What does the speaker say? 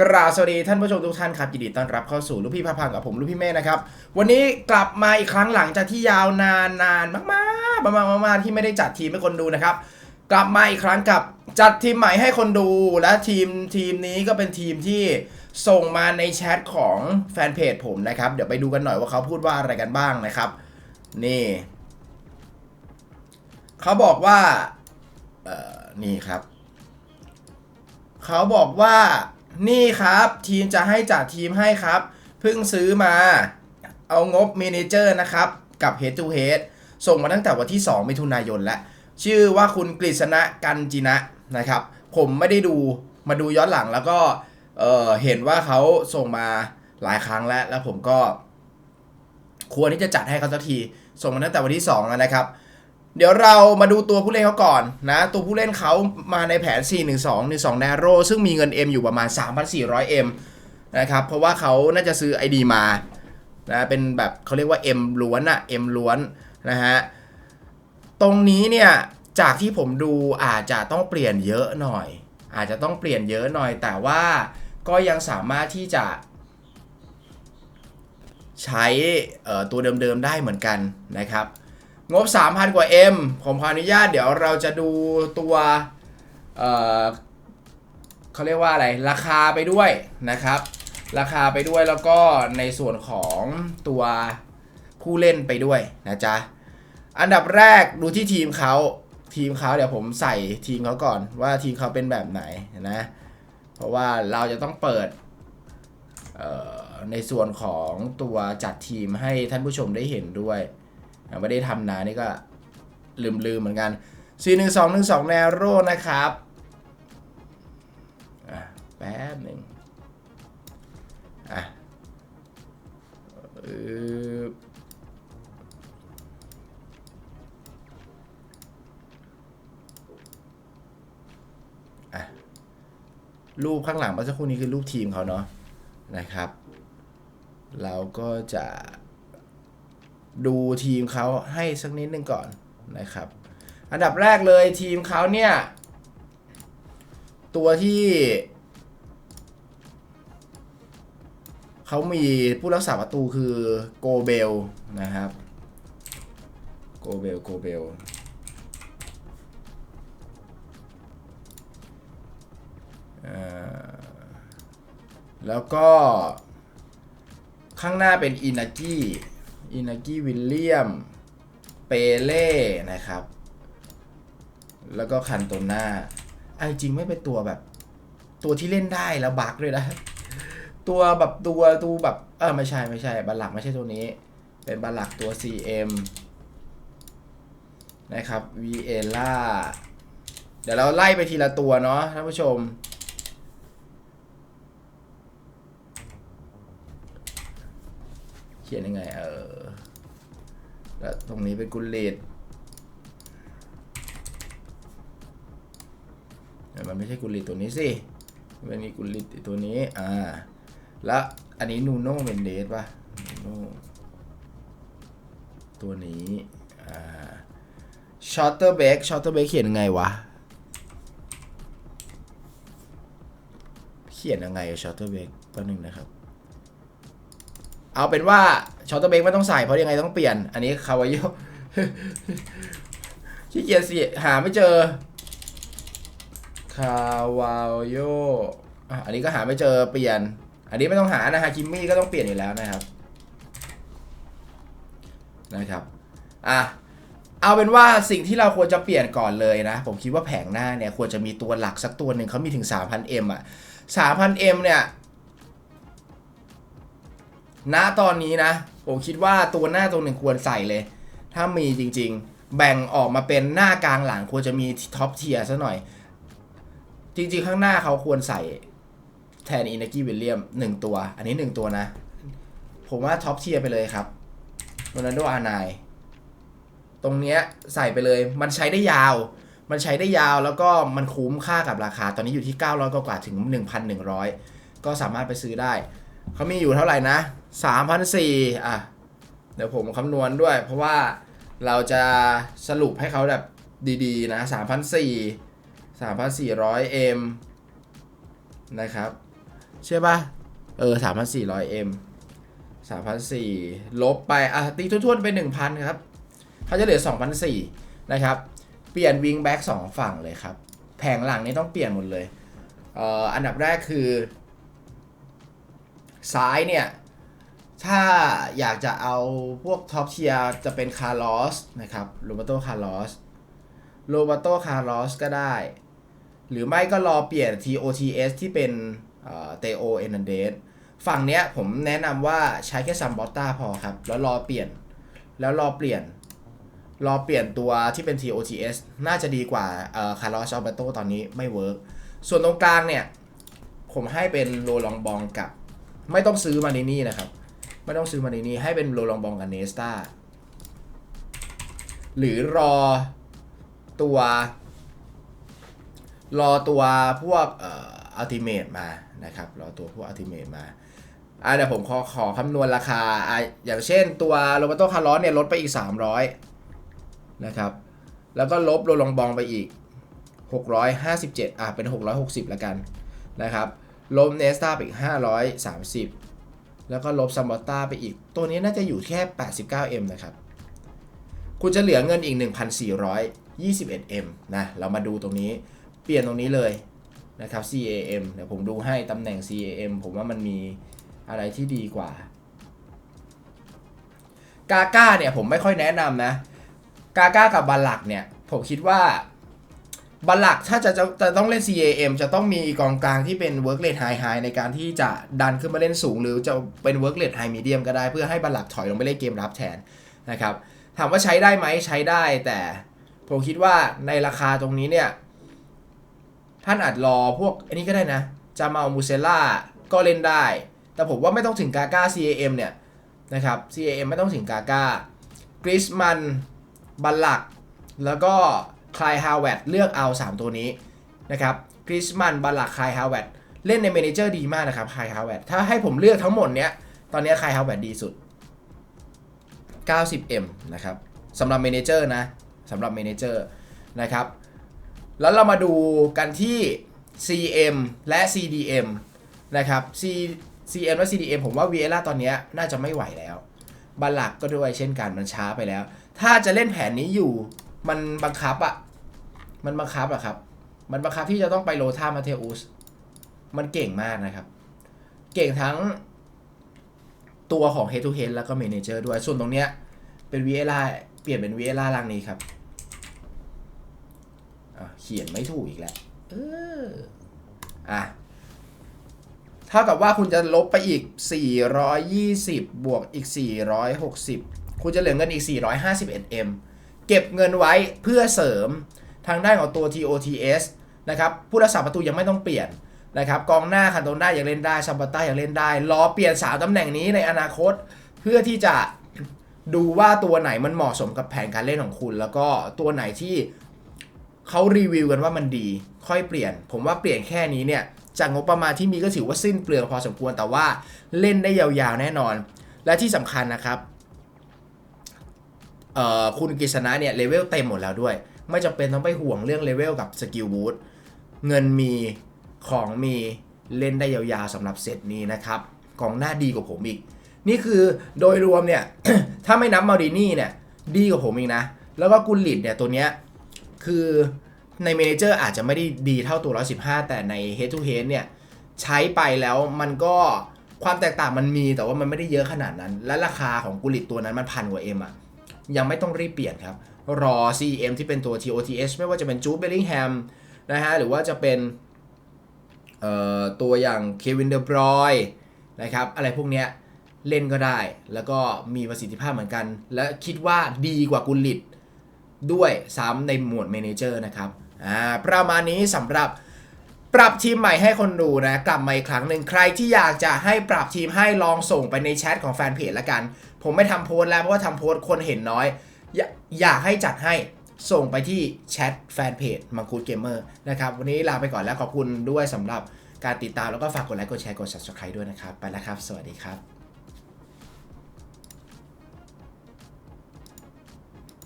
กราบสวัสดีท่านผู้ชมทุกท่านครับยินดีต้อนรับเข้าสู่ลูกพี่พาพังกับผมลูกพี่เมฆนะครับ วันนี้กลับมาอีกครั้งหลังจากที่ยาวนานนานมากๆประมาณมากๆที่ไม่ได้จัดทีมให้คนดูนะครับ กลับมาอีกครั้งกับจัดทีมใหม่ให้คนดูและทีมทีมนี้ก็เป็นทีมที่ส่งมาในแชทของแฟนเพจผมนะครับ เดี๋ยวไปดูกันหน่อยว่าเขาพูดว่าอะไรกันบ้างนะครับ นี่เขาบอกว่าเอ่อนี่ครับเขาบอกว่า นี่ครับ ทีมจะให้จัดทีมให้ครับ เพิ่งซื้อมา เอางบเมเนเจอร์นะครับ กับ Head to Head ส่งมาตั้งแต่วันที่ 2 มิถุนายนแล้วชื่อว่าคุณกฤษณะกันจินะนะครับ ผมไม่ได้ดูมาดูย้อนหลังแล้วก็เออเห็นว่าเขาส่งมาหลายครั้งแล้ว แล้วผมก็ ควรที่จะจัดให้เขาสักที ส่งมาตั้งแต่วันที่ 2 แล้วนะครับ เดี๋ยวเรามาดูตัวผู้เล่นเขาก่อนนะ ตัวผู้เล่นเขามาในแผน 4-1-2 1-2 Narrow ซึ่งมีเงิน M อยู่ประมาณ 3,400 M นะครับ เพราะว่าเขาน่าจะซื้อ ID มานะเป็นแบบเขาเรียกว่า M ล้วนอะ M ล้วนนะฮะ ตรงนี้เนี่ย จากที่ผมดูอาจจะต้องเปลี่ยนเยอะหน่อย อาจจะต้องเปลี่ยนเยอะหน่อย แต่ว่าก็ยังสามารถที่จะ ใช้ตัวเดิมๆได้เหมือนกันนะครับ งบ 3,000 กว่า M ผมขออนุญาตเดี๋ยวเราจะดูตัวเอ่อเขาเรียกว่าอะไร ราคาไปด้วยนะครับ ราคาไปด้วยแล้วก็ในส่วนของตัวผู้เล่นไปด้วยนะจ๊ะ อันดับแรกดูที่ทีมเขาทีมเขาเดี๋ยวผมใส่ทีมเขาก่อนว่าทีมเขาเป็นแบบไหนนะ เพราะว่าเราจะต้องเปิดในส่วนของตัวจัดทีมให้ท่านผู้ชมได้เห็นด้วย ไม่ได้ทำนานนี่ก็ลืมๆเหมือนกัน 4 1 2 1 2 แนวโรนะครับอะแป๊บหนึ่งอะอึ๊บอะรูปข้างหลังเมื่อสักครู่นี้คือรูปทีมเขาเนาะนะครับ เราก็จะ ดูทีมเขาให้สักนิดนึงก่อนนะครับ อันดับแรกเลยทีมเขาเนี่ย ตัวที่เขามีผู้รักษาประตูคือโกเบลนะครับโกเบลโกเบลแล้วก็ข้างหน้าเป็นอินากิ อินากิวิลเลียม เปเล่นะครับ แล้วก็คันโตน่าไอ้จริงไม่เป็นตัวแบบ ตัวที่เล่นได้แล้วบักเลยนะ ตัวแบบตัวตัวแบบ เออไม่ใช่ไม่ใช่บัลลักไม่ใช่ตัวนี้ เป็นบัลลักตัว CM นะครับ v ีเอล่าเดี๋ยวเราไล่ไปทีละตัวเนาะท่านผู้ชม ขียนยังไง เออ แล้วตรงนี้เป็นกุลเลดแต่มันไม่ใช่กุลเลดตัวนี้สิมันมีกุลเลดตัวนี้ อ่า แล้วอันนี้นูโน่เมนเดสป่ะนูโน่ตัวนี้ อ่าชอตเตอร์เบกชอตเตอร์เบกเขียนยังไงวะ เขียนยังไงชอตเตอร์เบกแป๊บนึงนะครับ เอาเป็นว่าช็อตเตอร์เบรกไม่ต้องใส่เพราะยังไงต้องเปลี่ยน อันนี้คาวายโยขี้เกียจสิหาไม่เจอคาวาโยอะอันนี้ก็หาไม่เจอเปลี่ยน อันนี้ไม่ต้องหานะฮะคิมมี่ก็ต้องเปลี่ยนอยู่แล้วนะครับ นะครับ อะ เอาเป็นว่าสิ่งที่เราควรจะเปลี่ยนก่อนเลยนะ ผมคิดว่าแผงหน้าเนี่ยควรจะมีตัวหลักสักตัวหนึ่งเขามีถึง 3,000M อะ 3,000M เนี่ย ณตอนนี้นะ ผมคิดว่าตัวหน้าตัวหนึ่งควรใส่เลย ถ้ามีจริง ๆ แบ่งออกมาเป็นหน้ากลางหลังควรจะมีท็อปเทียร์ซะหน่อย จริง ๆ ข้างหน้าเขาควรใส่แทนอินากิวิลเลียมหนึ่งตัว อันนี้หนึ่งตัวนะ ผมว่าท็อปเทียร์ไปเลยครับโรนัลโดอาร์ไนตรงเนี้ยใส่ไปเลย มันใช้ได้ยาว มันใช้ได้ยาวแล้วก็มันคุ้มค่ากับราคา ตอนนี้อยู่ที่ 900 กว่าถึง 1,100 ก็สามารถไปซื้อได้ เขามีอยู่เท่าไหร่นะสามพันสี่อะ เดี๋ยวผมคำนวณด้วย เพราะว่าเราจะสรุปให้เขาแบบดีๆ นะสามพันสี่สามพันสี่ร้อยเอ็มนะครับใช่ปะเออ 3,400M 3,400ลบไป อะ ตีทุ่นๆไป 1,000 ครับเขาจะเหลือ2,400นะครับ เปลี่ยนวิงแบ็กสองฝั่งเลยครับ แผงหลังนี่ต้องเปลี่ยนหมดเลย เอ่อ อันดับแรกคือ ซ้ายเนี่ย ถ้าอยากจะเอาพวกท็อปเทียร์จะเป็นคาร์ลอสนะครับโรบัโตคาร์ลอสโรบัโตคาร์ลอสก็ได้ หรือไม่ก็รอเปลี่ยน TOTS ที่เป็นเตโอเอนันเดสฝั่งเนี้ยผมแนะนำว่าใช้แค่ซัมบอตตาพอครับ แล้วรอเปลี่ยน แล้วรอเปลี่ยน รอเปลี่ยนตัวที่เป็น TOTS น่าจะดีกว่าคาร์ลอสอัลเบโตตอนนี้ไม่เวิร์กส่วนตรงกลางเนี่ย ผมให้เป็นโรลองบองกับ ไม่ต้องซื้อมาในนี่นะครับ ไม่ต้องซื้อมาในนี้ให้เป็นโรลองบองกับเนสตาหรือรอตัว รอตัวพวกเอ่อัลติเม e มานะครับ รอตัวพวกอัลติเม e มาอะเดี๋ยวผมขอขอคำนวณราคาอะอย่างเช่นตัวโรบัโตคาร์ลอสเนี่ยลดไปอีก 300 นะครับ แล้วก็ลบโรลองบองไปอีก 657 อะเป็น 660 แล้วกันนะครับ ลบเนสตาไปอีก 530 แล้วก็ลบซัมบอตตาไปอีก ตัวนี้น่าจะอยู่แค่ 89M นะครับ คุณจะเหลือเงินอีก 1,421M นะ เรามาดูตรงนี้ เปลี่ยนตรงนี้เลยนะครับ CAM เดี๋ยวผมดูให้ตำแหน่ง CAM ผมว่ามันมีอะไรที่ดีกว่ากาก้าเนี่ยผมไม่ค่อยแนะนำนะกาก้ากับบาลักเนี่ยผมคิดว่า บาลักถ้าจะจะจะต้องเล่น CAM จะต้องมีกองกลางที่เป็น work rate high high ในการที่จะดันขึ้นมาเล่นสูง หรือจะเป็น work rate high medium ก็ได้เพื่อให้บาลักถอยลงไปเล่นเกมรับแทนนะครับถามว่าใช้ได้ไหมใช้ได้แต่ผมคิดว่าในราคาตรงนี้เนี่ย ท่านอาจรอพวกอันนี้ก็ได้นะจามามูเซล่าก็เล่นได้ แต่ผมว่าไม่ต้องถึงกาก้า CAM เนี่ยนะครับ CAM ไม่ต้องถึงกาก้ากริสมันบัลลักแล้วก็ คลายฮาวเวตเลือกเอา 3 ตัวนี้นะครับกริสมันบัลลักคลายฮาวเวตเล่นในเมนเจอร์ดีมากนะครับคลายฮาวเวตถ้าให้ผมเลือกทั้งหมดเนี้ยตอนนี้คลายฮาวเวตดีสุด 90M นะครับสำหรับเมนเจอร์นะสำหรับเมนเจอร์นะครับแล้วเรามาดูกันที่ CM และ CDM นะครับ C CM และ CDM ผมว่า v ีเอล่าตอนนี้น่าจะไม่ไหวแล้วบาลักก็ด้วยเช่นกันมันช้าไปแล้ว ถ้าจะเล่นแผนนี้อยู่มันบังคับอะ มันบังคับอะครับ มันบังคับที่จะต้องไปโลท่ามาเทอุส มันเก่งมากนะครับ เก่งทั้งตัวของ Head to Head แล้วก็ Manager ด้วย ส่วนตรงเนี้ยเป็น v ีเอล่าเปลี่ยนเป็น v ีเอล่าล่างนี้ครับ เขียนไม่ถูกอีกแล้ว เออ อะเท่ากับว่าคุณจะลบไปอีก 420 บวกอีก 460 คุณจะเหลือเงินอีก 451M เก็บเงินไว้เพื่อเสริม ทางด้านของตัว TOTS นะครับผู้รักษาประตูยังไม่ต้องเปลี่ยนนะครับกองหน้าคันโตน่ายังเล่นได้ซัมบัตต้ายังเล่นได้ รอเปลี่ยนสามตำแหน่งนี้ในอนาคต เพื่อที่จะดูว่าตัวไหนมันเหมาะสมกับแผนการเล่นของคุณ แล้วก็ตัวไหนที่เขารีวิวกันว่ามันดี ค่อยเปลี่ยน ผมว่าเปลี่ยนแค่นี้เนี่ยจากงบประมาณที่มีก็ถือว่าสิ้นเปลืองพอสมควรแต่ว่าเล่นได้ยาวๆแน่นอน และที่สำคัญนะครับคุณกฤษณะเนี่ยเลเวลเต็มหมดแล้วด้วย ไม่จำเป็นต้องไปห่วงเรื่องเลเวลกับสกิลบูทเงินมีของมีเล่นได้ยาวๆสำหรับเซตนี้นะครับกองหน้าดีกว่าผมอีก นี่คือโดยรวมเนี่ย ถ้าไม่นับมาดินี่เนี่ย ดีกว่าผมอีกนะ แล้วก็กุลลิดเนี่ยตัวเนี้ยคือในเมนเจอร์อาจจะไม่ได้ดีเท่าตัว115แต่ใน Head to Head เนี่ย ใช้ไปแล้วมันก็ความแตกต่างมันมีแต่ว่ามันไม่ได้เยอะขนาดนั้น และราคาของกุลิตตัวนั้นมันพันกว่า M อะยังไม่ต้องรีบเปลี่ยนครับ รอ CM ที่เป็นตัว TOTS ไม่ว่าจะเป็นจูเบลลิงแฮมนะฮะหรือว่าจะเป็นตัวอย่างเควินเดอร์บรอยนะครับอะไรพวกเนี้ยเล่นก็ได้ แล้วก็มีประสิทธิภาพเหมือนกัน และคิดว่าดีกว่ากุลิตด้วยซ้ำในหมวดเมนเจอร์นะครับอ่าประมาณนี้สำหรับปรับทีมใหม่ให้คนดูนะ กลับมาอีกครั้งหนึ่งใครที่อยากจะให้ปรับทีมให้ลองส่งไปในแชทของแฟนเพจละกัน ผมไม่ทำโพสแล้วเพราะว่าทำโพสคนเห็นน้อย อยากอยากให้จัดให้ส่งไปที่แชทแฟนเพจมังคุดเกมเมอร์นะครับ วันนี้ลาไปก่อนแล้วขอบคุณด้วยสำหรับการติดตามแล้วก็ฝากกดไลค์กดแชร์กด subscribe ด้วยนะครับ ไปแล้วครับ สวัสดีครับ